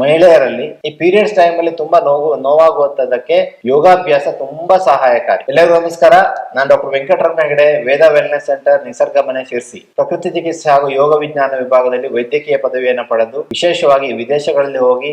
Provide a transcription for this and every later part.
ಮಹಿಳೆಯರಲ್ಲಿ ಈ periods time ಅಲ್ಲಿ ತುಂಬಾ ನೋವು ನೋವಾಗುವಂತದಕ್ಕೆ ಯೋಗಾಭ್ಯಾಸ ತುಂಬಾ ಸಹಾಯಕಾರಿ. ಎಲ್ಲರಿಗೂ ನಮಸ್ಕಾರ. ನಾನು doctor Venkataramana Hegde Veda wellness centre Nisarga Mane Sirsi. ಪ್ರಕೃತಿ ಚಿಕಿತ್ಸೆ ಹಾಗೂ ಯೋಗ ವಿಜ್ಞಾನ ವಿಭಾಗದಲ್ಲಿ ವೈದ್ಯಕೀಯ ಪದವಿಯನ್ನು ಪಡೆದು ವಿಶೇಷವಾಗಿ ವಿದೇಶಗಳಲ್ಲಿ ಹೋಗಿ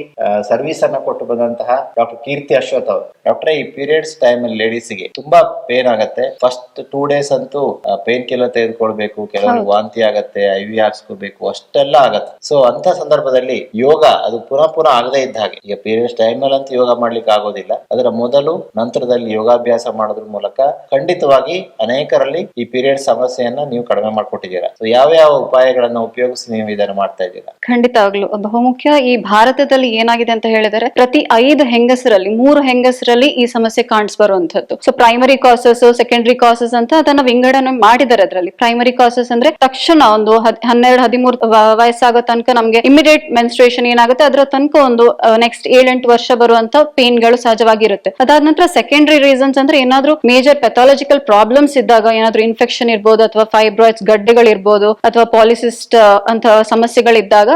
ಸರ್ವಿಸ್ ಅನ್ನು ಕೊಟ್ಟು ಬಂದಂತಹ ಡಾಕ್ಟರ್ ಕೀರ್ತಿ ಅಶ್ವಥ್ ಅವರು. ಡಾಕ್ಟರ್ ಈ ಪೀರಿಯಡ್ಸ್ ಟೈಮ್ ಅಲ್ಲಿ ಲೇಡೀಸ್ಗೆ ತುಂಬಾ ಪೇನ್ ಆಗತ್ತೆ. ಫಸ್ಟ್ ಟೂ ಡೇಸ್ ಅಂತೂ ಪೇನ್ ಕಿಲ್ಲರ್ ತೆಗೆದುಕೊಳ್ಬೇಕು ಕೆಲವರಿಗೆ ವಾಂತಿ ಆಗತ್ತೆ ಐ ವಿ ಹಾಕ್ಸ್ಕೋಬೇಕು ಅಷ್ಟೆಲ್ಲ ಆಗತ್ತೆ. ಸೊ ಅಂತ ಸಂದರ್ಭದಲ್ಲಿ ಯೋಗ ಅದು ಪುನಃ ಪುನಃ ಆಗದೇ ಇದ್ದ ಹಾಗೆ. ಈಗ ಪೀರಿಯಡ್ಸ್ ಟೈಮ್ ಅಲ್ಲಿ ಅಂತ ಯೋಗ ಮಾಡ್ಲಿಕ್ಕೆ ಆಗೋದಿಲ್ಲ. ಅದರ ಮೊದಲು ನಂತರದಲ್ಲಿ ಯೋಗಾಭ್ಯಾಸ ಮಾಡೋದ್ರ ಮೂಲಕ ಖಂಡಿತವಾಗಿ ಅನೇಕರಲ್ಲಿ ಈ ಪೀರಿಯಡ್ ಸಮಸ್ಯೆಯನ್ನ ನೀವು ಕಡಿಮೆ ಮಾಡ್ಕೊಟ್ಟಿದ್ದೀರಾ. ಸೊ ಯಾವ ಯಾವ ಉಪಾಯಗಳನ್ನ ಉಪಯೋಗಿಸಿ ನೀವು ಇದನ್ನ ಮಾಡ್ತಾ ಇದ್ದೀರಾ? ಖಂಡಿತವಾಗ್ಲು ಬಹುಮುಖ್ಯ ಈ ಭಾರತದಲ್ಲಿ ಏನಾಗಿದೆ ಅಂತ ಹೇಳಿದರೆ, ಪ್ರತಿ ಐದು ಹೆಂಗಸರಲ್ಲಿ, ಮೂರು ಹೆಂಗಸರಲ್ಲಿ ಈ ಸಮಸ್ಯೆ ಕಾಣಿಸ್ ಬರುವಂತದ್ದು so primary causes secondary causes ಅಂತ ಅದನ್ನ ವಿಂಗಡಣೆ ಮಾಡಿದ್ದಾರೆ ಅದರಲ್ಲಿ. ಪ್ರೈಮರಿ ಕಾಸಸ್ ಅಂದ್ರೆ ತಕ್ಷಣ ಒಂದು ಹನ್ನೆರಡು, ಹದಿಮೂರು ವಯಸ್ಸಾಗೋ ತನಕ ನಮ್ಗೆ ಇಮಿಡಿಯೇಟ್ ಮೆನ್ಸ್ಟ್ರೇಷನ್ ಏನಾಗುತ್ತೆ? ಅದರ ಒಂದು ನೆಕ್ಸ್ಟ್ ಏಳೆಂಟು ವರ್ಷ ಬರುವಂತ ಪೇನ್ಗಳು ಸಹಜವಾಗಿರುತ್ತೆ. ಅದಾದ ನಂತರ ಸೆಕೆಂಡರಿ ರೀಸನ್ಸ್ ಅಂದ್ರೆ ಏನಾದ್ರು ಮೇಜರ್ ಪೆಥಾಲಜಿಕಲ್ ಪ್ರಾಬ್ಲಮ್ಸ್ ಇದ್ದಾಗ ಏನಾದ್ರು ಇನ್ಫೆಕ್ಷನ್ ಇರ್ಬೋದು ಅಥವಾ ಫೈಬ್ರಾಯ್ಡ್ಸ್ ಗಡ್ಡೆಗಳಿರ್ಬೋದು ಅಥವಾ ಪಾಲಿಸಿಸ್ಟ್ ಅಂತ ಸಮಸ್ಯೆಗಳಿದ್ದಾಗ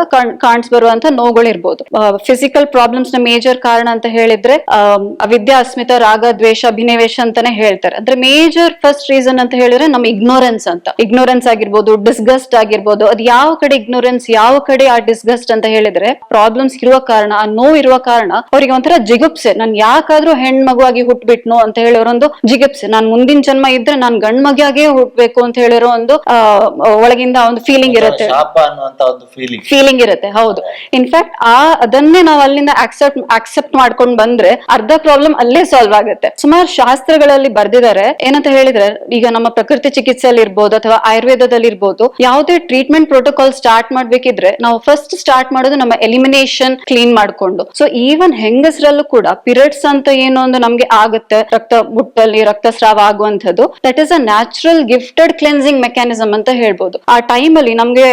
ಕಾಣ್ಸ್ ಬರುವಂತ ನೋವುಗಳಿರ್ಬೋದು. ಫಿಸಿಕಲ್ ಪ್ರಾಬ್ಲಮ್ಸ್ನ ಮೇಜರ್ ಕಾರಣ ಅಂತ ಹೇಳಿದ್ರೆ ಅವಿದ್ಯಾ ಅಸ್ಮಿತ ರಾಗ ದ್ವೇಷ ಅಭಿನಿವೇಶ ಅಂತಾನೆ ಹೇಳ್ತಾರೆ. ಅಂದ್ರೆ ಮೇಜರ್ ಫಸ್ಟ್ ರೀಸನ್ ಅಂತ ಹೇಳಿದ್ರೆ ನಮ್ ಇಗ್ನೋರೆನ್ಸ್ ಅಂತ. ಇಗ್ನೋರೆನ್ಸ್ ಆಗಿರ್ಬೋದು ಡಿಸ್ಗಸ್ಟ್ ಆಗಿರ್ಬೋದು ಅದು ಯಾವ ಕಡೆ ಇಗ್ನೋರೆನ್ಸ್ ಯಾವ ಕಡೆ ಆ ಡಿಸ್ಗಸ್ಟ್ ಅಂತ ಹೇಳಿದ್ರೆ ಪ್ರಾಬ್ಲಮ್ಸ್ ಇರುವ ಕಾರಣ ಆ ನೋವು ಇರುವ ಕಾರಣ ಅವರಿಗೆ ಒಂಥರ ಜಿಗುಪ್ಸೆ. ನಾನ್ ಯಾಕಾದ್ರೂ ಹೆಣ್ ಮಗುವಾಗಿ ಹುಟ್ಬಿಟ್ನು ಅಂತ ಹೇಳಿರೋ ಒಂದು ಜಿಗುಪ್ಸೆ. ನಾನ್ ಮುಂದಿನ ಜನ್ಮ ಇದ್ರೆ ನಾನ್ ಗಂಡ್ ಮಗಿಯಾಗೆ ಹುಟ್ಬೇಕು ಅಂತ ಹೇಳಿರೋ ಒಂದು ಒಳಗಿಂದ ಒಂದು ಫೀಲಿಂಗ್ ಇರುತ್ತೆ. ಫೀಲಿಂಗ್ ಇರುತ್ತೆ ಹೌದು. ಇನ್ಫ್ಯಾಕ್ಟ್ ಆ ಅದನ್ನೇ ನಾವು ಅಲ್ಲಿಂದ ಆಕ್ಸೆಪ್ಟ್ ಆಕ್ಸೆಪ್ಟ್ ಮಾಡ್ಕೊಂಡ್ ಬಂದ್ರೆ ಅರ್ಧ ಪ್ರಾಬ್ಲಮ್ ಅಲ್ಲೇ ಸಾಲ್ವ್ ಆಗುತ್ತೆ. ಸುಮಾರು ಶಾಸ್ತ್ರಗಳಲ್ಲಿ ಬರ್ದಿದ್ದಾರೆ ಏನಂತ ಹೇಳಿದ್ರೆ ಈಗ ನಮ್ಮ ಪ್ರಕೃತಿ ಚಿಕಿತ್ಸೆಯಲ್ಲಿ ಇರ್ಬೋದು ಅಥವಾ ಆಯುರ್ವೇದದಲ್ಲಿ ಇರ್ಬೋದು ಯಾವುದೇ ಟ್ರೀಟ್ಮೆಂಟ್ ಪ್ರೋಟೋಕಾಲ್ ಸ್ಟಾರ್ಟ್ ಮಾಡ್ಬೇಕಿದ್ರೆ ನಾವು ಫಸ್ಟ್ ಸ್ಟಾರ್ಟ್ ಮಾಡೋದು ನಮ್ಮ ಎಲಿಮಿನೇಷನ್ ಕ್ಲೀನ್ ಮಾಡ್ಕೊಂಡು. ಸೊ ಈವನ್ ಹೆಂಗಸರಲ್ಲೂ ಕೂಡ ಪಿರಿಯಡ್ಸ್ ಅಂತ ಏನೋ ಒಂದು ನಮ್ಗೆ ಆಗುತ್ತೆ, ರಕ್ತ ಮುಟ್ಟಲ್ಲಿ ರಕ್ತಸ್ರಾವ ಆಗುವಂತದ್ದು that is a natural gifted cleansing mechanism ಅಂತ ಹೇಳ್ಬೋದು. ಆ ಟೈಮ್ ಅಲ್ಲಿ ನಮ್ಗೆ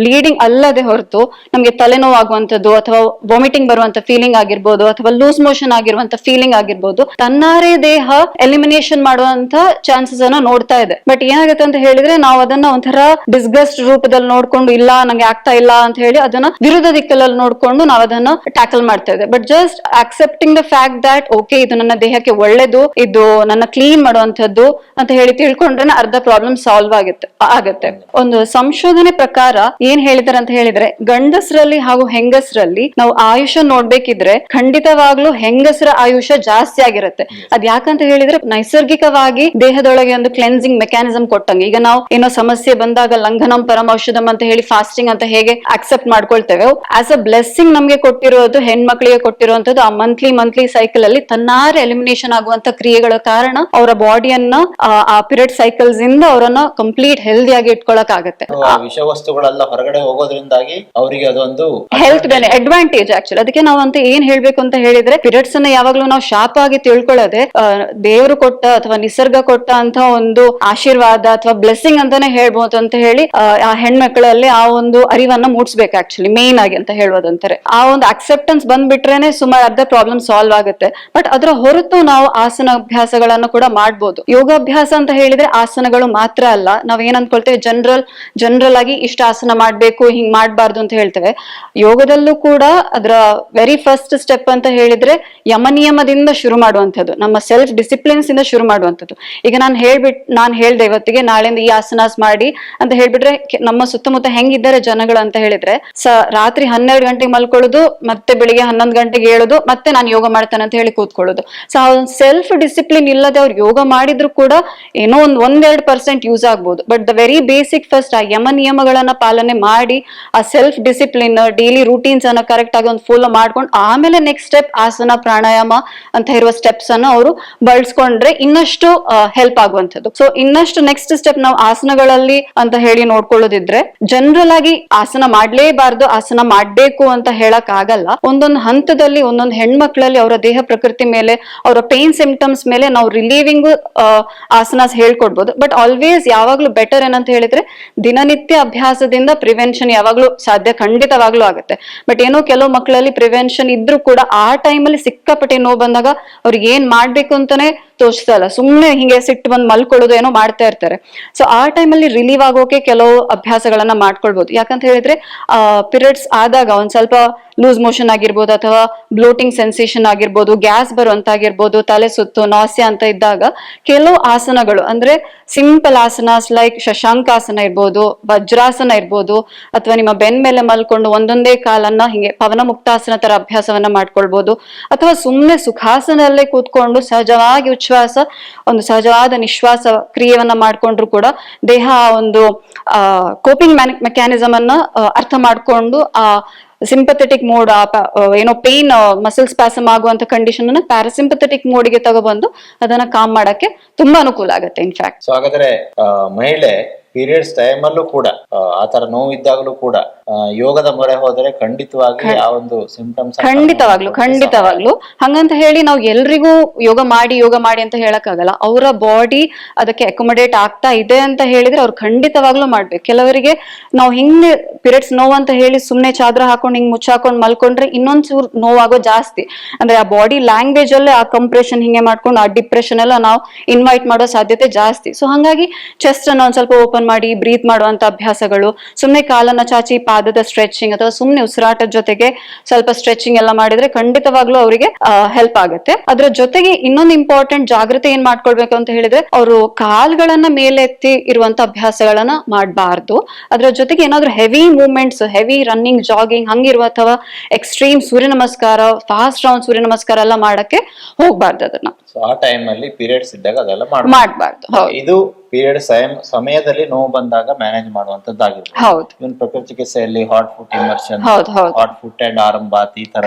ಬ್ಲೀಡಿಂಗ್ ಅಲ್ಲದೆ ಹೊರತು ನಮ್ಗೆ ತಲೆನೋವು ಆಗುವಂಥದ್ದು ಅಥವಾ ವಾಮಿಟಿಂಗ್ ಬರುವಂತ ಫೀಲಿಂಗ್ ಆಗಿರ್ಬೋದು ಅಥವಾ ಲೂಸ್ ಮೋಷನ್ ಆಗಿರುವಂತ ಫೀಲಿಂಗ್ ಆಗಿರ್ಬೋದು, ತನ್ನಾರೇ ದೇಹ ಎಲಿಮಿನೇಷನ್ ಮಾಡುವಂತ ಚಾನ್ಸಸ್ ಅನ್ನ ನೋಡ್ತಾ ಇದೆ. ಬಟ್ ಏನಾಗುತ್ತೆ ಅಂತ ಹೇಳಿದ್ರೆ ನಾವು ಅದನ್ನ ಒಂಥರ ಡಿಸ್ಗಸ್ಟ್ ರೂಪದಲ್ಲಿ ನೋಡ್ಕೊಂಡು, ಇಲ್ಲ, ನಂಗೆ ಆಗ್ತಾ ಇಲ್ಲ ಅಂತ ಹೇಳಿ ಅದನ್ನ ವಿರುದ್ಧ ದಿಕ್ಕಲ್ಲಿ ನೋಡ್ಕೊಂಡು ನಾವು ಅದನ್ನ ಟ್ಯಾಕಲ್ ಮಾಡ್ತಾ ಇದ್ದೇವೆ but just accepting the fact that okay ಇದು ನನ್ನ ದೇಹಕ್ಕೆ ಒಳ್ಳೇದು ಇದು ನನ್ನ ಕ್ಲೀನ್ ಮಾಡುವಂತದ್ದು ಅಂತ ಹೇಳಿ ತಿಳ್ಕೊಂಡ್ರೆ ಅರ್ಧ ಪ್ರಾಬ್ಲಮ್ ಸಾಲ್ವ್ ಆಗುತ್ತೆ ಆಗತ್ತೆ. ಒಂದು ಸಂಶೋಧನೆ ಪ್ರಕಾರ ಏನ್ ಹೇಳಿದಾರೆ ಅಂತ ಹೇಳಿದ್ರೆ ಗಂಡಸರಲ್ಲಿ ಹಾಗೂ ಹೆಂಗಸರಲ್ಲಿ ನಾವು ಆಯುಷ ನೋಡ್ಬೇಕಿದ್ರೆ ಖಂಡಿತವಾಗ್ಲೂ ಹೆಂಗಸರ ಆಯುಷ ಜಾಸ್ತಿ ಆಗಿರುತ್ತೆ. ಅದ್ ಯಾಕಂತ ಹೇಳಿದ್ರೆ ನೈಸರ್ಗಿಕವಾಗಿ ದೇಹದೊಳಗೆ ಒಂದು ಕ್ಲೆನ್ಸಿಂಗ್ ಮೆಕ್ಯಾನಿಸಮ್ ಕೊಟ್ಟಂಗೆ. ಈಗ ನಾವು ಏನೋ ಸಮಸ್ಯೆ ಬಂದಾಗ ಲಂಘನಂ ಪರಮ ಔಷಧಂ ಅಂತ ಹೇಳಿ ಫಾಸ್ಟಿಂಗ್ ಅಂತ ಹೇಗೆ ಅಕ್ಸೆಪ್ಟ್ ಮಾಡ್ಕೊಳ್ತೇವೆ ಆಸ್ ಅ ಬ್ಲೆಸ್ಸಿಂಗ್ ನಮ್ಗೆ ಕೊಟ್ಟಿರೋದು ಹೆಣ್ಮಕ್ಳಿಗೆ ಕೊಟ್ಟಿರುವಂತದ್ದು ಆ ಮಂತ್ಲಿ ಮಂತ್ಲಿ ಸೈಕಲ್ ಅಲ್ಲಿ ತನ್ನಾರೆ ಎಲಿಮಿನೇಷನ್ ಆಗುವಂತ ಕ್ರಿಯೆಗಳ ಕಾರಣ ಅವರ ಬಾಡಿಯನ್ನ ಆ ಪಿರಿಯಡ್ ಸೈಕಲ್ಸ್ ಇಂದ ಅವರನ್ನ ಕಂಪ್ಲೀಟ್ ಹೆಲ್ದಿ ಆಗಿ ಇಟ್ಕೊಳಕ್ ಆಗುತ್ತೆ ವಿಷವಸ್ತುಗಳೆಲ್ಲ ಹೊರಗಡೆ ಹೋಗೋದ್ರಿಂದಾಗಿ ಅವರಿಗೆ ಅದೊಂದು ಹೆಲ್ತ್ ಬೆನೆ ಅಡ್ವಾಂಟೇಜ್ ಆಕ್ಚುಲಿ ಅದಕ್ಕೆ ನಾವು ಅಂತ ಏನ್ ಹೇಳ್ಬೇಕು ಅಂತ ಹೇಳಿದ್ರೆ ಪಿರಿಯಡ್ಸ್ ಅನ್ನ ಯಾವಾಗ್ಲೂ ನಾವು ಶಾಪ ಆಗಿ ತಿಳ್ಕೊಳ್ಳೋದೆ ದೇವರು ಕೊಟ್ಟ ಅಥವಾ ನಿಸರ್ಗ ಕೊಟ್ಟ ಅಂತ ಒಂದು ಆಶೀರ್ವಾದ ಅಥವಾ ಬ್ಲೆಸ್ಸಿಂಗ್ ಅಂತಾನೆ ಹೇಳ್ಬಹುದು ಅಂತ ಹೇಳಿ ಆ, ಆ ಹೆಣ್ಮಕ್ಳಲ್ಲಿ ಆ ಒಂದು ಅರಿವನ್ನ ಮೂಡಿಸ್ಬೇಕು ಆಕ್ಚುಲಿ ಮೇನ್ ಆಗಿ ಅಂತ ಹೇಳೋದಂತಾರೆ ಆ ಒಂದು ಅಕ್ಸೆಪ್ಟೆನ್ಸ್ ಬಂದ್ಬಿಟ್ರೇನೆ ಸುಮಾರು ಅರ್ಧ ಪ್ರಾಬ್ಲಮ್ ಸಾಲ್ವ್ ಆಗುತ್ತೆ. ಬಟ್ ಅದರ ಹೊರತು ನಾವು ಆಸನ ಅಭ್ಯಾಸಗಳನ್ನು ಕೂಡ ಮಾಡ್ಬೋದು. ಯೋಗಾಭ್ಯಾಸ ಅಂತ ಹೇಳಿದ್ರೆ ಆಸನಗಳು ಮಾತ್ರ ಅಲ್ಲ. ನಾವ್ ಏನ್ ಅನ್ಕೊಳ್ತೇವೆ? ಜನರಲ್ ಜನರಲ್ ಆಗಿ ಇಷ್ಟ ಆಸನ ಮಾಡ್ಬೇಕು, ಹಿಂಗ್ ಮಾಡ್ಬಾರ್ದು ಅಂತ ಹೇಳ್ತೇವೆ. ಯೋಗದಲ್ಲೂ ಕೂಡ ಅದರ ವೆರಿ ಫಸ್ಟ್ ಸ್ಟೆಪ್ ಅಂತ ಹೇಳಿದ್ರೆ ಯಮ ನಿಯಮದಿಂದ ಶುರು ಮಾಡುವಂಥದ್ದು. ನಮ್ಮ ಸೆಲ್ಫ್ ಡಿಸಿಪ್ಲಿನ್ಸ್ ಇಂದ ಶುರು ಮಾಡುವಂಥದ್ದು. ಈಗ ನಾನು ಹೇಳ್ಬಿಟ್, ನಾನು ಹೇಳ್ದೆ ಇವತ್ತಿಗೆ ನಾಳೆಯಿಂದ ಈ ಆಸನಾಸ್ ಮಾಡಿ ಅಂತ ಹೇಳ್ಬಿಟ್ರೆ, ನಮ್ಮ ಸುತ್ತಮುತ್ತ ಹೆಂಗಿದ್ದಾರೆ ಜನಗಳು ಅಂತ ಹೇಳಿದ್ರೆ, ಸ, ರಾತ್ರಿ ಹನ್ನೆರಡು ಗಂಟೆಗೆ ಮಲ್ಕೊಳ್ಳೋದು ಮತ್ತೆ ಬೆಳಿಗ್ಗೆ ಹನ್ನೊಂದು ಗಂಟೆಗೆ ಹೇಳೋದು, ಮತ್ತೆ ನಾನು ಯೋಗ ಮಾಡ್ತೇನೆ ಅಂತ ಹೇಳಿ ಕೂತ್ಕೊಳ್ಳೋದು. ಸೊ ಸೆಲ್ಫ್ ಡಿಸಿಪ್ಲಿನ್ ಇಲ್ಲದೆ ಅವ್ರು ಯೋಗ ಮಾಡಿದ್ರು ಕೂಡ ಏನೋ ಒಂದ್ ಒಂದೆರಡು ಪರ್ಸೆಂಟ್ ಯೂಸ್ ಆಗ್ಬೋದು. But the very basic first ಆ ಯಮ ನಿಯಮಗಳನ್ನ ಪಾಲನೆ ಮಾಡಿ, ಆ ಸೆಲ್ಫ್ ಡಿಸಿಪ್ಲಿನ್ ಡೈಲಿ ರೂಟೀನ್ಸ್ ಅನ್ನ ಕರೆಕ್ಟ್ ಆಗಿ ಒಂದು ಫಾಲೋ ಮಾಡ್ಕೊಂಡು, ಆಮೇಲೆ ನೆಕ್ಸ್ಟ್ ಸ್ಟೆಪ್ ಆಸನ, ಪ್ರಾಣಾಯಾಮ ಅಂತ ಇರುವ ಸ್ಟೆಪ್ಸ್ ಅನ್ನ ಅವರು ಬಳಸ್ಕೊಂಡ್ರೆ ಇನ್ನಷ್ಟು ಹೆಲ್ಪ್ ಆಗುವಂಥದ್ದು. ಸೊ ಇನ್ನಷ್ಟು ನೆಕ್ಸ್ಟ್ ಸ್ಟೆಪ್ ನಾವು ಆಸನಗಳಲ್ಲಿ ಅಂತ ಹೇಳಿ ನೋಡ್ಕೊಳ್ಳೋದಿದ್ರೆ ಜನರಲ್ ಆಗಿ ಆಸನ ಮಾಡ್ಲೇಬಾರ್ದು, ಆಸನ ಮಾಡ್ಬೇಕು ಅಂತ ಹೇಳಕ್ ಆಗಲ್ಲ ಒಂದೊಂದು ಹಂತದಲ್ಲಿ, ಒಂದೊಂದು ಹೆಣ್ಮಕ್ಳಲ್ಲಿ ಅವರ ದೇಹ ಪ್ರಕೃತಿ ಮೇಲೆ, ಅವರ ಪೇನ್ ಸಿಂಪ್ಟಮ್ಸ್ ಮೇಲೆ ನಾವು ರಿಲೀವಿಂಗ್ ಆಸನಾಸ್ ಹೇಳ್ಕೊಡ್ಬೋದು. ಬಟ್ ಆಲ್ವೇಸ್ ಯಾವಾಗ್ಲೂ ಬೆಟರ್ ಏನಂತ ಹೇಳಿದ್ರೆ, ದಿನನಿತ್ಯ ಅಭ್ಯಾಸದಿಂದ ಪ್ರಿವೆನ್ಷನ್ ಯಾವಾಗ್ಲೂ ಸಾಧ್ಯ ಖಂಡಿತವಾಗ್ಲೂ ಆಗುತ್ತೆ. ಬಟ್ ಏನೋ ಕೆಲವು ಮಕ್ಕಳಲ್ಲಿ ಪ್ರಿವೆನ್ಷನ್ ಇದ್ರೂ ಕೂಡ ಆ ಟೈಮಲ್ಲಿ ಸಿಕ್ಕಾಪಟ್ಟೆ ನೋವು ಬಂದಾಗ ಅವ್ರಿಗೆ ಏನ್ ಮಾಡ್ಬೇಕು ಅಂತಾನೆ ತೋರಿಸ್ತಾ ಇಲ್ಲ. ಸುಮ್ನೆ ಹಿಂಗೆ ಸಿಟ್ಟು ಬಂದು ಮಲ್ಕೊಳ್ಳೋದು ಏನೋ ಮಾಡ್ತಾ ಇರ್ತಾರೆ. ಸೊ ಆ ಟೈಮಲ್ಲಿ ರಿಲೀವ್ ಆಗೋಕೆ ಕೆಲವು ಅಭ್ಯಾಸಗಳನ್ನ ಮಾಡ್ಕೊಳ್ಬಹುದು ಯಾಕಂತ ಹೇಳಿದ್ರೆ, ಆ ಪಿರಿಯಡ್ಸ್ ಆದಾಗ ಒಂದ್ ಸ್ವಲ್ಪ ಲೂಸ್ ಮೋಷನ್ ಆಗಿರ್ಬೋದು ಅಥವಾ ಬ್ಲೋಟಿಂಗ್ ಸೆನ್ಸೇಷನ್ ಆಗಿರ್ಬೋದು ಗ್ಯಾಸ್ ಬರುವಂತಾಗಿರ್ಬೋದು, ತಲೆ ಸುತ್ತು ನಾಸ್ಯ ಅಂತ ಇದ್ದಾಗ ಕೆಲವು ಆಸನಗಳು, ಅಂದ್ರೆ ಸಿಂಪಲ್ ಆಸನಾಸ್ ಲೈಕ್ ಶಶಾಂಕಾಸನ ಇರ್ಬೋದು, ವಜ್ರಾಸನ ಇರ್ಬೋದು, ಅಥವಾ ನಿಮ್ಮ ಬೆನ್ ಮೇಲೆ ಮಲ್ಕೊಂಡು ಒಂದೊಂದೇ ಕಾಲನ್ನ ಹಿಂಗೆ ಪವನ ಮುಕ್ತಾಸನ ತರ ಅಭ್ಯಾಸವನ್ನ ಮಾಡ್ಕೊಳ್ಬಹುದು ಅಥವಾ ಸುಮ್ಮನೆ ಸುಖಾಸನಲ್ಲೇ ಕೂತ್ಕೊಂಡು ಸಹಜವಾಗಿ ಉಚ್ಛ್ವಾಸ ಒಂದು ಸಹಜವಾದ ನಿಶ್ವಾಸ ಕ್ರಿಯೆಯನ್ನ ಮಾಡ್ಕೊಂಡ್ರು ಕೂಡ ದೇಹ ಆ ಒಂದು ಕೋಪಿಂಗ್ ಮೆಕ್ಯಾನಿಸಮ್ ಅನ್ನ ಅರ್ಥ ಮಾಡ್ಕೊಂಡು ಆ ಸಿಂಪಥೆಟಿಕ್ ಮೋಡ್ ಏನೋ ಪೇನ್ ಮಸಲ್ ಸ್ಪ್ಯಾಸಮ್ ಆಗುವಂತ ಕಂಡೀಷನ್ ಅನ್ನ ಪ್ಯಾರಾಸಿಂಪಥೆಟಿಕ್ ಮೋಡ್ಗೆ ತಗೊಬಂದು ಅದನ್ನ ಕಾಮ್ ಮಾಡಕ್ಕೆ ತುಂಬಾ ಅನುಕೂಲ ಆಗುತ್ತೆ ಇನ್ಫ್ಯಾಕ್ಟ್ ಸೊ ಹಾಗಾದ್ರೆ ಮಹಿಳೆ ಪೀರಿಯಡ್ಸ್ ಟೈಮ್ ಅಲ್ಲೂ ಕೂಡ ಆತರ ನೋವಿದ್ದಾಗಲೂ ತರ ನೋವು ಇದ್ದಾಗಲೂ ಕೂಡ ಯೋಗದ ಮೊರೆ ಹೋದರೆ ಖಂಡಿತವಾಗಿ ಆ ಒಂದು ಸಿಂಪ್ಟಮ್ಸ್ ಖಂಡಿತವಾಗ್ಲು ಖಂಡಿತವಾಗ್ಲು. ಹಂಗಂತ ಹೇಳಿ ನಾವು ಎಲ್ರಿಗೂ ಯೋಗ ಮಾಡಿ ಯೋಗ ಮಾಡಿ ಅಂತ ಹೇಳಕ್ಕಾಗಲ್ಲ. ಅವರ ಬಾಡಿ ಅದಕ್ಕೆ ಅಕೊಮಡೇಟ್ ಆಗ್ತಾ ಇದೆ ಅಂತ ಹೇಳಿದ್ರೆ ಅವ್ರು ಖಂಡಿತವಾಗ್ಲೂ ಮಾಡ್ಬೇಕು. ಕೆಲವರಿಗೆ ನಾವು ಹಿಂಗೆ ಪಿರಿಯಡ್ಸ್ ನೋವು ಅಂತ ಹೇಳಿ ಸುಮ್ನೆ ಚಾದ್ರ ಹಾಕೊಂಡು ಹಿಂಗ್ ಮುಚ್ಚಾಕೊಂಡ್ ಮಲ್ಕೊಂಡ್ರೆ ಇನ್ನೊಂದ್ಸೂರ್ ನೋವ್ ನೋವಾಗೋ ಜಾಸ್ತಿ. ಅಂದ್ರೆ ಆ ಬಾಡಿ ಲ್ಯಾಂಗ್ವೇಜ್ ಅಲ್ಲೇ ಆ ಕಂಪ್ರೆಷನ್ ಹಿಂಗೆ ಮಾಡ್ಕೊಂಡು ಆ ಡಿಪ್ರೆಷನ್ ಎಲ್ಲ ನಾವು ಇನ್ವೈಟ್ ಮಾಡೋ ಸಾಧ್ಯತೆ ಜಾಸ್ತಿ. ಸೊ ಹಂಗಾಗಿ ಚೆಸ್ಟ್ ಅನ್ನ ಒಂದ್ ಸ್ವಲ್ಪ ಓಪನ್ ಮಾಡಿ, ಬ್ರೀತ್ ಮಾಡುವಂತ ಅಭ್ಯಾಸಗಳು. ಸುಮ್ಮನೆ ಕಾಲನ್ನ ಚಾಚಿ ಪಾದದ ಸ್ಟ್ರೆಚಿಂಗ್ ಅಥವಾ ಸುಮ್ಮನೆ ಉಸಿರಾಟದ ಜೊತೆಗೆ ಸ್ವಲ್ಪ ಸ್ಟ್ರೆಚಿಂಗ್ ಎಲ್ಲ ಮಾಡಿದ್ರೆ ಖಂಡಿತವಾಗ್ಲೂ ಅವರಿಗೆ ಹೆಲ್ಪ್ ಆಗುತ್ತೆ. ಅದರ ಜೊತೆಗೆ ಇನ್ನೊಂದು ಇಂಪಾರ್ಟೆಂಟ್ ಜಾಗ್ರತೆ ಏನ್ ಮಾಡ್ಕೊಳ್ಬೇಕು ಅಂತ ಹೇಳಿದ್ರೆ, ಅವರು ಕಾಲ್ಗಳನ್ನ ಮೇಲೆತ್ತಿ ಇರುವಂತ ಅಭ್ಯಾಸಗಳನ್ನ ಮಾಡಬಾರ್ದು. ಅದರ ಜೊತೆಗೆ ಏನಾದ್ರು heavy movements heavy running jogging ಹಂಗಿರುವ ಅಥವಾ ಎಕ್ಸ್ಟ್ರೀಮ್ ಸೂರ್ಯ ನಮಸ್ಕಾರ ಫಾಸ್ಟ್ ರೌಂಡ್ ಸೂರ್ಯ ನಮಸ್ಕಾರ ಎಲ್ಲ ಮಾಡಕ್ಕೆ ಹೋಗ್ಬಾರ್ದು ಅದನ್ನ. ಸೊ ಆ ಟೈಮ್ ಅಲ್ಲಿ ಪೀರಿಯಡ್ಸ್ ಇದ್ದಾಗ ಅದೆಲ್ಲ ಮಾಡಬಾರ್ದು ಇದು ಪೀರಿಯಡ್ ಸಮಯದಲ್ಲಿ ನೋವು ಬಂದಾಗ ಮ್ಯಾನೇಜ್ ಮಾಡುವಂತದ್ದಾಗಿರ್ಬೋದು ಹೌದು. ಇವನ್ ಪ್ರಕೃತಿ ಚಿಕಿತ್ಸೆಯಲ್ಲಿ hot foot immersion hot foot and ಆರಂಭಾತ್ ಈ ತರ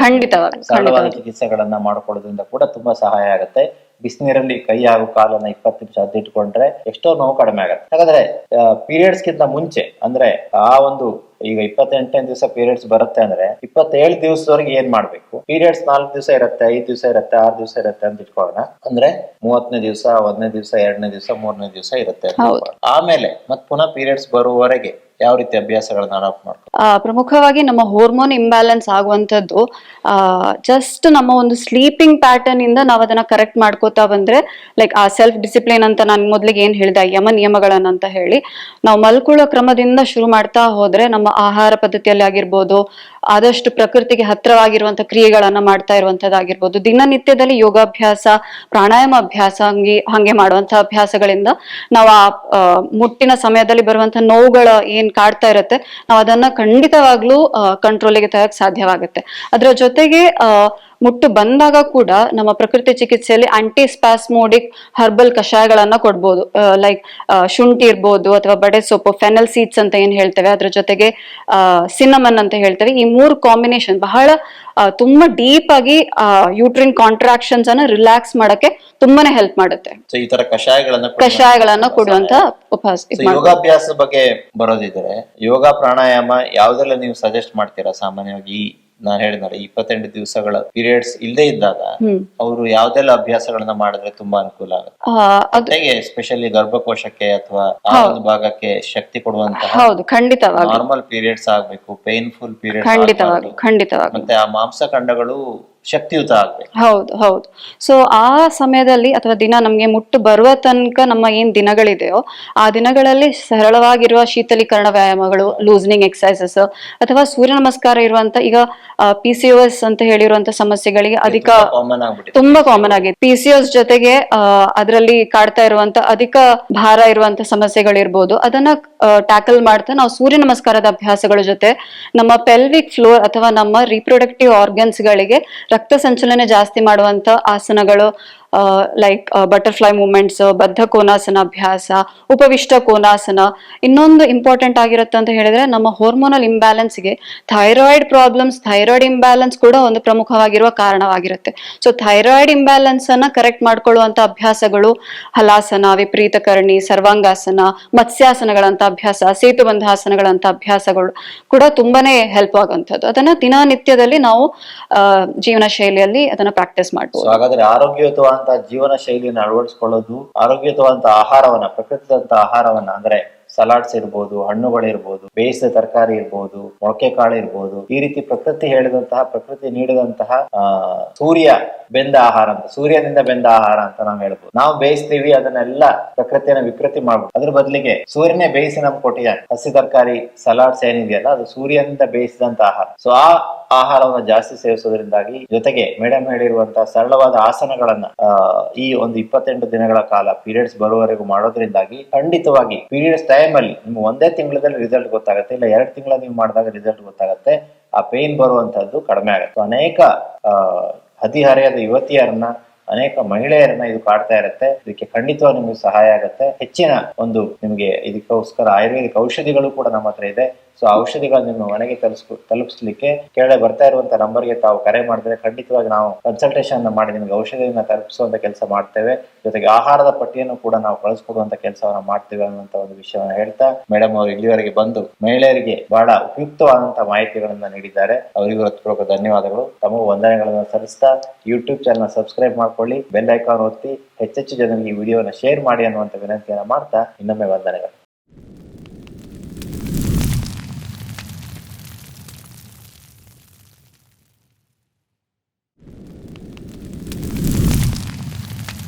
ಸರಳವಾದ ಚಿಕಿತ್ಸೆಗಳನ್ನ ಮಾಡ್ಕೊಳ್ಳೋದ್ರಿಂದ ಕೂಡ ತುಂಬಾ ಸಹಾಯ ಆಗುತ್ತೆ. ಬಿಸಿನೀರಲ್ಲಿ ಕೈ ಹಾಗೂ ಕಾಲನ್ನ ಇಪ್ಪತ್ತು ನಿಮಿಷ ಅದ್ದಿಟ್ಕೊಂಡ್ರೆ ಎಷ್ಟೋ ನೋವು ಕಡಿಮೆ ಆಗುತ್ತೆ. ಹಾಗಾದ್ರೆ ಪೀರಿಯಡ್ಸ್ ಗಿಂತ ಮುಂಚೆ ಅಂದ್ರೆ ಆ ಒಂದು ಈಗ ಇಪ್ಪತ್ತೆಂಟನೇ ದಿವಸ ಪೀರಿಯಡ್ಸ್ ಬರುತ್ತೆ ಅಂದ್ರೆ ಇಪ್ಪತ್ತೇಳು ದಿವಸದವರೆಗೆ ಏನ್ ಮಾಡ್ಬೇಕು? ಪೀರಿಯಡ್ಸ್ ನಾಲ್ಕು ದಿವಸ ಇರುತ್ತೆ ಐದು ದಿವಸ ಇರುತ್ತೆ ಆರು ದಿವಸ ಇರುತ್ತೆ ಅಂತ ಇಟ್ಕೊಳ್ಳೋಣ. ಅಂದ್ರೆ ಮೂವತ್ತನೇ ದಿವಸ ಒಂದನೇ ದಿವಸ ಎರಡನೇ ದಿವಸ ಮೂರನೇ ದಿವಸ ಇರುತ್ತೆ ಆಮೇಲೆ ಮತ್ ಪುನಃ ಪೀರಿಯಡ್ಸ್ ಬರುವವರೆಗೆ ಯಾವ ರೀತಿ ಅಭ್ಯಾಸಗಳನ್ನ ಅಡಾಪ್ಟ್ ಮಾಡ್ಕೊಂಡು ಪ್ರಮುಖವಾಗಿ ನಮ್ಮ ಹಾರ್ಮೋನ್ ಇಂಬ್ಯಾಲೆನ್ಸ್ ಆಗುವಂಥದ್ದು ಜಸ್ಟ್ ನಮ್ಮ ಒಂದು ಸ್ಲೀಪಿಂಗ್ ಪ್ಯಾಟರ್ನ್ ಇಂದ ನಾವು ಅದನ್ನ ಕರೆಕ್ಟ್ ಮಾಡ್ಕೋತಾ ಬಂದ್ರೆ ಲೈಕ್ ಆ ಸೆಲ್ಫ್ ಡಿಸಿಪ್ಲಿನ್ ಅಂತ ನಾನು ಮೊದಲಿಗೆ ಏನ್ ಹೇಳಿದೆ ಯಮ ನಿಯಮಗಳನ್ನ ಅಂತ ಹೇಳಿ, ನಾವು ಮಲ್ಕೊಳ್ಳೋ ಕ್ರಮದಿಂದ ಶುರು ಮಾಡ್ತಾ ಹೋದ್ರೆ ನಮ್ಮ ಆಹಾರ ಪದ್ಧತಿಯಲ್ಲಿ ಆಗಿರ್ಬೋದು, ಆದಷ್ಟು ಪ್ರಕೃತಿಗೆ ಹತ್ರವಾಗಿರುವಂತ ಕ್ರಿಯೆಗಳನ್ನ ಮಾಡ್ತಾ ಇರುವಂತದ್ದಾಗಿರ್ಬೋದು ದಿನನಿತ್ಯದಲ್ಲಿ ಯೋಗಾಭ್ಯಾಸ, ಪ್ರಾಣಾಯಾಮ ಅಭ್ಯಾಸ ಹಂಗೆ ಹಂಗೆ ಮಾಡುವಂತ ಅಭ್ಯಾಸಗಳಿಂದ ನಾವು ಆ ಮುಟ್ಟಿನ ಸಮಯದಲ್ಲಿ ಬರುವಂತ ನೋವುಗಳ ಏನ್ ಕಾಡ್ತಾ ಇರುತ್ತೆ ನಾವು ಅದನ್ನ ಖಂಡಿತವಾಗ್ಲೂ ಕಂಟ್ರೋಲಿಗೆ ತರಕ್ ಸಾಧ್ಯವಾಗುತ್ತೆ. ಅದರ ಜೊತೆಗೆ ಮುಟ್ಟು ಬಂದಾಗ ಕೂಡ ನಮ್ಮ ಪ್ರಕೃತಿ ಚಿಕಿತ್ಸೆಯಲ್ಲಿ ಆಂಟಿ ಸ್ಪಾಸ್ಮೋಡಿಕ್ ಹರ್ಬಲ್ ಕಷಾಯಗಳನ್ನ ಕೊಡ್ಬೋದು. ಲೈಕ್ ಶುಂಠಿ ಇರ್ಬೋದು ಅಥವಾ ಬಡೆ ಸೊಪ್ಪು ಫೆನಲ್ ಸೀಡ್ಸ್ ಅಂತ ಏನ್ ಹೇಳ್ತೇವೆ ಅದ್ರ ಜೊತೆಗೆ ಸಿನ್ನಮನ್ ಅಂತ ಹೇಳ್ತೇವೆ. ಈ ಮೂರು ಕಾಂಬಿನೇಷನ್ ಬಹಳ ತುಂಬಾ ಡೀಪ್ ಆಗಿ ಯೂಟ್ರಿನ್ ಕಾಂಟ್ರಾಕ್ಷನ್ಸ್ ಅನ್ನ ರಿಲ್ಯಾಕ್ಸ್ ಮಾಡಕ್ಕೆ ತುಂಬಾನೇ ಹೆಲ್ಪ್ ಮಾಡುತ್ತೆ. ಈ ತರ ಕಷಾಯಗಳನ್ನ ಕಷಾಯಗಳನ್ನ ಕೊಡುವಂತ. ಉಪಹಾಸ ಯೋಗಾಭ್ಯಾಸದ ಬಗ್ಗೆ ಬರೋದಿದ್ರೆ ಯೋಗ ಪ್ರಾಣಾಯಾಮ ಯಾವ್ದೆಲ್ಲ ನೀವು ಸಜೆಸ್ಟ್ ಮಾಡ್ತೀರಾ ಸಾಮಾನ್ಯವಾಗಿ? ನಾನು ಹೇಳಿದ್ರೆ ಇಪ್ಪತ್ತೆಂಟು ದಿವಸಗಳ ಪೀರಿಯಡ್ಸ್ ಇಲ್ಲದೆ ಇದ್ದಾಗ ಅವರು ಯಾವ್ದೆಲ್ಲ ಅಭ್ಯಾಸಗಳನ್ನ ಮಾಡಿದ್ರೆ ತುಂಬಾ ಅನುಕೂಲ ಆಗುತ್ತೆ. ಎಸ್ಪೆಷಲಿ ಗರ್ಭಕೋಶಕ್ಕೆ ಅಥವಾ ಒಂದು ಭಾಗಕ್ಕೆ ಶಕ್ತಿ ಕೊಡುವಂತಹ ಹೌದು ಖಂಡಿತವಾಗಿ ನಾರ್ಮಲ್ ಪೀರಿಯಡ್ಸ್ ಆಗ್ಬೇಕು ಪೇನ್ಫುಲ್ ಪೀರಿಯಡ್ ಖಂಡಿತವಾಗಿ ಖಂಡಿತವಾಗಿ ಮತ್ತೆ ಆ ಮಾಂಸಖಂಡಗಳು ಶಕ್ತಿಯುತ ಆಗ್ಬೇಕು. ಹೌದು ಹೌದು. ಸೊ ಆ ಸಮಯದಲ್ಲಿ ಅಥವಾ ದಿನ ನಮ್ಗೆ ಮುಟ್ಟು ಬರುವ ತನಕ ನಮ್ಮ ಏನ್ ದಿನಗಳಿದೆಯೋ ಆ ದಿನಗಳಲ್ಲಿ ಸರಳವಾಗಿರುವ ಶೀತಲೀಕರಣ ವ್ಯಾಯಾಮಗಳು ಲೂಸ್ನಿಂಗ್ ಎಕ್ಸರ್ಸೈಸಸ್ ಅಥವಾ ಸೂರ್ಯ ನಮಸ್ಕಾರ ಇರುವಂತ ಈಗ ಪಿ ಸಿ ಎಸ್ ಅಂತ ಹೇಳಿರುವಂತ ಸಮಸ್ಯೆಗಳಿಗೆ ಅಧಿಕ ತುಂಬಾ ಕಾಮನ್ ಆಗಿದೆ. ಪಿ ಸಿ ಎಸ್ ಜೊತೆಗೆ ಅದರಲ್ಲಿ ಕಾಡ್ತಾ ಇರುವಂತ ಅಧಿಕ ಭಾರ ಇರುವಂತ ಸಮಸ್ಯೆಗಳಿರ್ಬೋದು. ಅದನ್ನ ಟ್ಯಾಕಲ್ ಮಾಡ್ತಾ ನಾವು ಸೂರ್ಯ ನಮಸ್ಕಾರದ ಅಭ್ಯಾಸಗಳ ಜೊತೆ ನಮ್ಮ ಪೆಲ್ವಿಕ್ ಫ್ಲೋರ್ ಅಥವಾ ನಮ್ಮ ರಿಪ್ರೊಡಕ್ಟಿವ್ ಆರ್ಗನ್ಸ್ ಗಳಿಗೆ ರಕ್ತ ಸಂಚಲನೆ ಜಾಸ್ತಿ ಮಾಡುವಂತ ಆಸನಗಳು ಲೈಕ್ ಬಟರ್ಫ್ಲೈ ಮೂಮೆಂಟ್ಸ್ ಬದ್ಧ ಕೋನಾಸನ ಅಭ್ಯಾಸ ಉಪವಿಷ್ಟ ಕೋನಾಸನ ಇನ್ನೊಂದು ಇಂಪಾರ್ಟೆಂಟ್ ಆಗಿರುತ್ತೆ ಅಂತ ಹೇಳಿದ್ರೆ ನಮ್ಮ ಹಾರ್ಮೋನಲ್ ಇಂಬ್ಯಾಲೆನ್ಸ್ಗೆ ಥೈರಾಯ್ಡ್ ಪ್ರಾಬ್ಲಮ್ಸ್ ಥೈರಾಯ್ಡ್ ಇಂಬ್ಯಾಲೆನ್ಸ್ ಕೂಡ ಒಂದು ಪ್ರಮುಖವಾಗಿರುವ ಕಾರಣವಾಗಿರುತ್ತೆ. ಸೊ ಥೈರಾಯ್ಡ್ ಇಂಬ್ಯಾಲೆನ್ಸ್ ಅನ್ನ ಕರೆಕ್ಟ್ ಮಾಡ್ಕೊಳ್ಳುವಂತ ಅಭ್ಯಾಸಗಳು ಹಲಾಸನ ವಿಪರೀತಕರಣಿ ಸರ್ವಾಂಗಾಸನ ಮತ್ಸ್ಯಾಸನಗಳಂತ ಅಭ್ಯಾಸ ಸೇತುಬಂಧಾಸನಗಳಂತ ಅಭ್ಯಾಸಗಳು ಕೂಡ ತುಂಬಾನೇ ಹೆಲ್ಪ್ ಆಗುವಂಥದ್ದು. ಅದನ್ನ ದಿನನಿತ್ಯದಲ್ಲಿ ನಾವು ಆ, ಜೀವನ ಶೈಲಿಯಲ್ಲಿ ಅದನ್ನ ಪ್ರಾಕ್ಟೀಸ್ ಮಾಡಬಹುದು ಹಾಗಾದ್ರೆ ಆರೋಗ್ಯಯುತವಾದಂತಹ ಜೀವನ ಶೈಲಿಯನ್ನು ಅಳವಡಿಸಿಕೊಳ್ಳೋದು ಆರೋಗ್ಯಯುತವಾದಂತಹ ಆಹಾರವನ್ನ, ಪ್ರಕೃತಿದಂತ ಆಹಾರವನ್ನ, ಅಂದ್ರೆ ಸಲಾಡ್ಸ್ ಇರ್ಬೋದು ಹಣ್ಣುಗಳಿರ್ಬೋದು ಬೇಯಿಸಿದ ತರಕಾರಿ ಇರ್ಬೋದು ಮೊಳಕೆ ಕಾಳು ಇರ್ಬೋದು, ಈ ರೀತಿ ಪ್ರಕೃತಿ ಹೇಳಿದಂತಹ, ಪ್ರಕೃತಿ ನೀಡಿದಂತಹ ಸೂರ್ಯ ಬೆಂದ ಆಹಾರ ಅಂತ, ಸೂರ್ಯನಿಂದ ಬೆಂದ ಆಹಾರ ಅಂತ ನಾವು ಹೇಳ್ಬೋದು. ನಾವು ಬೇಯಿಸ್ತೀವಿ, ಅದನ್ನೆಲ್ಲ ಪ್ರಕೃತಿಯನ್ನ ವಿಕೃತಿ ಮಾಡ್ಬೋದು. ಅದ್ರ ಬದಲಿಗೆ ಸೂರ್ಯನೇ ಬೇಯಿಸಿ ನಮ್ಗೆ ಹಸಿ ತರಕಾರಿ, ಸಲಾಡ್ಸ್ ಏನಿದೆಯಲ್ಲ, ಅದು ಸೂರ್ಯನಿಂದ ಬೇಯಿಸಿದಂತ ಆಹಾರ. ಸೊ ಆ ಆಹಾರವನ್ನು ಜಾಸ್ತಿ ಸೇವಿಸೋದ್ರಿಂದಾಗಿ ಜೊತೆಗೆ ಮೇಡಮ್ ಹೇಳಿರುವಂತಹ ಸರಳವಾದ ಆಸನಗಳನ್ನ ಈ ಒಂದು ಇಪ್ಪತ್ತೆಂಟು ದಿನಗಳ ಕಾಲ ಪೀರಿಯಡ್ಸ್ ಬರುವವರೆಗೂ ಮಾಡೋದ್ರಿಂದಾಗಿ ಖಂಡಿತವಾಗಿ ಪೀರಿಯಡ್ಸ್ ಟೈಮ್ ಅಲ್ಲಿ ನಿಮ್ಗೆ ಒಂದೇ ತಿಂಗಳಲ್ಲಿ ರಿಸಲ್ಟ್ ಗೊತ್ತಾಗುತ್ತೆ, ಇಲ್ಲ ಎರಡು ತಿಂಗಳ ನೀವು ಮಾಡಿದಾಗ ರಿಸಲ್ಟ್ ಗೊತ್ತಾಗುತ್ತೆ, ಆ ಪೇನ್ ಬರುವಂತದ್ದು ಕಡಿಮೆ ಆಗುತ್ತೆ. ಅನೇಕ ಹದಿಹರೆಯದ ಯುವತಿಯರನ್ನ, ಅನೇಕ ಮಹಿಳೆಯರನ್ನ ಇದು ಕಾಡ್ತಾ ಇರುತ್ತೆ. ಇದಕ್ಕೆ ಖಂಡಿತವಾಗಿ ನಿಮಗೆ ಸಹಾಯ ಆಗುತ್ತೆ. ಹೆಚ್ಚಿನ ಒಂದು ನಿಮಗೆ ಇದಕ್ಕೋಸ್ಕರ ಆಯುರ್ವೇದಿಕ್ ಔಷಧಿಗಳು ಕೂಡ ನಮ್ಮ ಹತ್ರ ಇದೆ. ಸೊ ಔಷಧಿಗಳನ್ನ ನಿಮ್ಮ ಮನೆಗೆ ತಲುಪಿಸ್ ತಲುಪಿಸ್ಲಿಕ್ಕೆ ಕೆಳಗೆ ಬರ್ತಾ ಇರುವಂತ ನಂಬರ್ಗೆ ತಾವು ಕರೆ ಮಾಡಿದ್ರೆ ಖಂಡಿತವಾಗಿ ನಾವು ಕನ್ಸಲ್ಟೇಷನ್ ಮಾಡಿ ನಿಮಗೆ ಔಷಧಿಯನ್ನ ತಲುಪಿಸುವಂತ ಕೆಲಸ ಮಾಡ್ತೇವೆ. ಜೊತೆಗೆ ಆಹಾರದ ಪಟ್ಟಿಯನ್ನು ಕೂಡ ನಾವು ಕಳಿಸ್ಕೊಡುವಂತ ಕೆಲಸವನ್ನ ಮಾಡ್ತೇವೆ ಅನ್ನುವಂತ ಒಂದು ವಿಷಯವನ್ನ ಹೇಳ್ತಾ ಮೇಡಮ್ ಅವರು ಇಲ್ಲಿವರೆಗೆ ಬಂದು ಮಹಿಳೆಯರಿಗೆ ಬಹಳ ಉಪಯುಕ್ತವಾದಂತಹ ಮಾಹಿತಿಗಳನ್ನ ನೀಡಿದ್ದಾರೆ. ಅವರಿಗೂ ಹೃತ್ಪೂರ್ವಕ ಧನ್ಯವಾದಗಳು. ತಮ್ಮ ವಂದನೆಗಳನ್ನು ಸಲ್ಲಿಸ್ತಾ ಯೂಟ್ಯೂಬ್ ಚಾನಲ್ ಸಬ್ಸ್ಕ್ರೈಬ್ ಮಾಡ್ಕೊಳ್ಳಿ. ಬೆಲ್ ಐಕಾನ್ ಒತ್ತಿ ಹೆಚ್ಚೆಚ್ಚು ಜನರಿಗೆ ಈ ವಿಡಿಯೋನ ಶೇರ್ ಮಾಡಿ ಅನ್ನುವಂತ ವಿನಂತಿಯನ್ನ ಮಾಡ್ತಾ ಇನ್ನೊಮ್ಮೆ ವಂದನೆಗಳು.